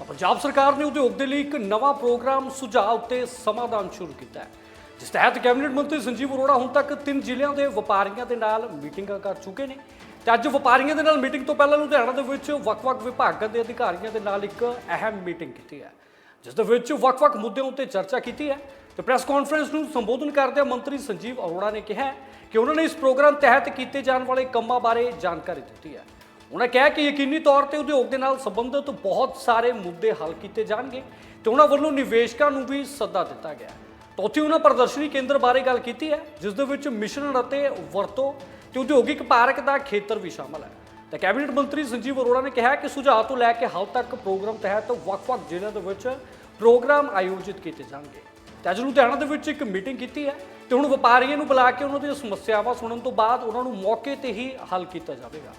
ਪੰਜਾਬ ਸਰਕਾਰ ਨੇ ਉਦਯੋਗ ਦੇ ਲਈ ਇੱਕ ਨਵਾਂ ਪ੍ਰੋਗਰਾਮ ਸੁਝਾਅ ਉੱਤੇ ਸਮਾਧਾਨ ਸ਼ੁਰੂ ਕੀਤਾ ਹੈ, ਜਿਸ ਤਹਿਤ ਕੈਬਨਿਟ ਮੰਤਰੀ ਸੰਜੀਵ ਅਰੋੜਾ ਹੁਣ ਤੱਕ ਤਿੰਨ ਜ਼ਿਲ੍ਹਿਆਂ ਦੇ ਵਪਾਰੀਆਂ ਦੇ ਨਾਲ ਮੀਟਿੰਗਾਂ ਕਰ ਚੁੱਕੇ ਨੇ ਤੇ ਅੱਜ ਵਪਾਰੀਆਂ ਦੇ ਨਾਲ ਮੀਟਿੰਗ ਤੋਂ ਪਹਿਲਾਂ ਲੁਧਿਆਣਾ ਦੇ ਵਿੱਚ ਵੱਖ-ਵੱਖ ਵਿਭਾਗਾਂ ਦੇ ਅਧਿਕਾਰੀਆਂ ਦੇ ਨਾਲ ਇੱਕ ਅਹਿਮ ਮੀਟਿੰਗ ਕੀਤੀ ਹੈ, ਜਿਸ ਦੇ ਵਿੱਚ ਵੱਖ-ਵੱਖ ਮੁੱਦਿਆਂ ਉੱਤੇ ਚਰਚਾ ਕੀਤੀ ਹੈ ਤੇ ਪ੍ਰੈਸ ਕਾਨਫਰੰਸ ਨੂੰ ਸੰਬੋਧਨ ਕਰਦਿਆਂ ਮੰਤਰੀ ਸੰਜੀਵ ਅਰੋੜਾ ਨੇ ਕਿਹਾ ਕਿ ਉਹਨਾਂ ਨੇ ਇਸ ਪ੍ਰੋਗਰਾਮ ਤਹਿਤ ਕੀਤੇ ਜਾਣ ਵਾਲੇ ਕੰਮਾਂ ਬਾਰੇ ਜਾਣਕਾਰੀ ਦਿੱਤੀ ਹੈ। ਉਹਨਾਂ ਕਿਹਾ ਕਿ ਯਕੀਨੀ ਤੌਰ ਤੇ ਉਦਯੋਗ ਦੇ ਨਾਲ ਸੰਬੰਧਿਤ ਬਹੁਤ ਸਾਰੇ ਮੁੱਦੇ ਹੱਲ ਕੀਤੇ ਜਾਣਗੇ ਤੇ ਉਹਨਾਂ ਵੱਲੋਂ ਨਿਵੇਸ਼ਕਾਂ ਨੂੰ ਵੀ ਸੱਦਾ ਦਿੱਤਾ ਗਿਆ। ਤਾਂ ਉੱਥੇ ਉਹਨਾਂ ਪ੍ਰਦਰਸ਼ਨੀ ਕੇਂਦਰ ਬਾਰੇ ਗੱਲ ਕੀਤੀ ਹੈ, ਜਿਸ ਦੇ ਵਿੱਚ ਮਿਸ਼ਰਣ ਅਤੇ ਵਰਤੋਂ ਤੇ ਉਦਯੋਗਿਕ ਪਾਰਕ ਦਾ ਖੇਤਰ ਵੀ ਸ਼ਾਮਲ ਹੈ। ਤਾਂ ਕੈਬਨਿਟ ਮੰਤਰੀ ਸੰਜੀਵ ਅਰੋੜਾ ਨੇ ਕਿਹਾ ਕਿ ਸੁਝਾਅ ਤੋਂ ਲੈ ਕੇ ਹਾਲ ਤੱਕ ਪ੍ਰੋਗਰਾਮ ਤਹਿਤ ਵੱਖ-ਵੱਖ ਜ਼ਿਲ੍ਹਿਆਂ ਦੇ ਵਿੱਚ ਪ੍ਰੋਗਰਾਮ ਆਯੋਜਿਤ ਕੀਤੇ ਜਾਣਗੇ। ਤੇ ਅੱਜ ਲੁਧਿਆਣਾ ਦੇ ਵਿੱਚ ਇੱਕ ਮੀਟਿੰਗ ਕੀਤੀ ਹੈ ਤੇ ਹੁਣ ਵਪਾਰੀਆਂ ਨੂੰ ਬੁਲਾ ਕੇ ਉਹਨਾਂ ਦੀਆਂ ਸਮੱਸਿਆਵਾਂ ਸੁਣਨ ਤੋਂ ਬਾਅਦ ਉਹਨਾਂ ਨੂੰ ਮੌਕੇ ਤੇ ਹੀ ਹੱਲ ਕੀਤਾ ਜਾਵੇਗਾ।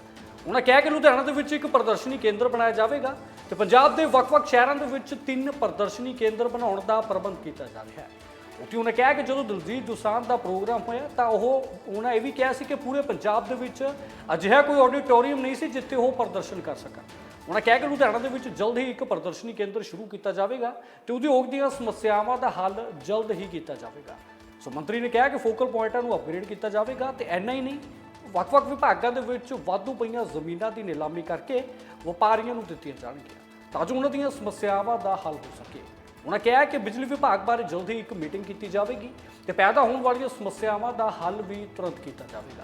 ਉਹਨਾਂ ਕਿਹਾ ਕਿ ਲੁਧਿਆਣਾ ਦੇ ਵਿੱਚ ਇੱਕ ਪ੍ਰਦਰਸ਼ਨੀ ਕੇਂਦਰ ਬਣਾਇਆ ਜਾਵੇਗਾ ਤੇ ਪੰਜਾਬ ਦੇ ਵੱਖ-ਵੱਖ ਸ਼ਹਿਰਾਂ ਦੇ ਵਿੱਚ ਤਿੰਨ ਪ੍ਰਦਰਸ਼ਨੀ ਕੇਂਦਰ ਬਣਾਉਣ ਦਾ ਪ੍ਰਬੰਧ ਕੀਤਾ ਜਾ ਰਿਹਾ ਹੈ। ਉੱਥੇ ਉਹਨੇ ਕਿਹਾ ਕਿ ਜਦੋਂ ਦਲਜੀਤ ਦੋਸਾਂਝ ਦਾ ਪ੍ਰੋਗਰਾਮ ਹੋਇਆ ਤਾਂ ਉਹ, ਉਹਨਾਂ ਇਹ ਵੀ ਕਿਹਾ ਸੀ ਕਿ ਪੂਰੇ ਪੰਜਾਬ ਦੇ ਵਿੱਚ ਅਜਿਹਾ ਕੋਈ ਆਡੀਟੋਰੀਅਮ ਨਹੀਂ ਸੀ ਜਿੱਥੇ ਉਹ ਪ੍ਰਦਰਸ਼ਨ ਕਰ ਸਕਣ। ਉਹਨਾਂ ਕਿਹਾ ਕਿ ਲੁਧਿਆਣਾ ਦੇ ਵਿੱਚ ਜਲਦ ਹੀ ਇੱਕ ਪ੍ਰਦਰਸ਼ਨੀ ਕੇਂਦਰ ਸ਼ੁਰੂ ਕੀਤਾ ਜਾਵੇਗਾ ਤੇ ਉਦਯੋਗ ਦੀਆਂ ਸਮੱਸਿਆਵਾਂ ਦਾ ਹੱਲ ਜਲਦ ਹੀ ਕੀਤਾ ਜਾਵੇਗਾ। ਸੋ ਮੰਤਰੀ ਨੇ ਕਿਹਾ ਕਿ ਫੋਕਲ ਪੁਆਇੰਟਾਂ ਨੂੰ ਅਪਗ੍ਰੇਡ ਕੀਤਾ ਜਾਵੇਗਾ ਤੇ ਐਨਾ ਹੀ ਨਹੀਂ ਵੱਖ-ਵੱਖ ਵਿਭਾਗਾਂ ਦੇ ਵਿੱਚ ਵਾਧੂ ਪਈਆਂ ਜ਼ਮੀਨਾਂ ਦੀ ਨਿਲਾਮੀ ਕਰਕੇ ਵਪਾਰੀਆਂ ਨੂੰ ਦਿੱਤੀਆਂ ਜਾਣਗੀਆਂ, ਤਾਂ ਜੋ ਉਹਨਾਂ ਦੀਆਂ ਸਮੱਸਿਆਵਾਂ ਦਾ ਹੱਲ ਹੋ ਸਕੇ। ਉਹਨਾਂ ਕਿਹਾ ਕਿ ਬਿਜਲੀ ਵਿਭਾਗ ਬਾਰੇ ਜਲਦੀ ਇੱਕ ਮੀਟਿੰਗ ਕੀਤੀ ਜਾਵੇਗੀ ਤੇ ਪੈਦਾ ਹੋਣ ਵਾਲੀਆਂ ਸਮੱਸਿਆਵਾਂ ਦਾ ਹੱਲ ਵੀ ਤੁਰੰਤ ਕੀਤਾ ਜਾਵੇਗਾ।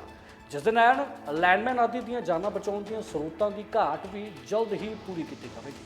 ਜਿਸ ਦੇ ਨਾਲ ਲੈਂਡਮੈਨ ਆਦਿ ਦੀਆਂ ਜਾਨਾਂ ਬਚਾਉਣ ਦੀਆਂ ਸਰੋਤਾਂ ਦੀ ਘਾਟ ਵੀ ਜਲਦ ਹੀ ਪੂਰੀ ਕੀਤੀ ਜਾਵੇਗੀ।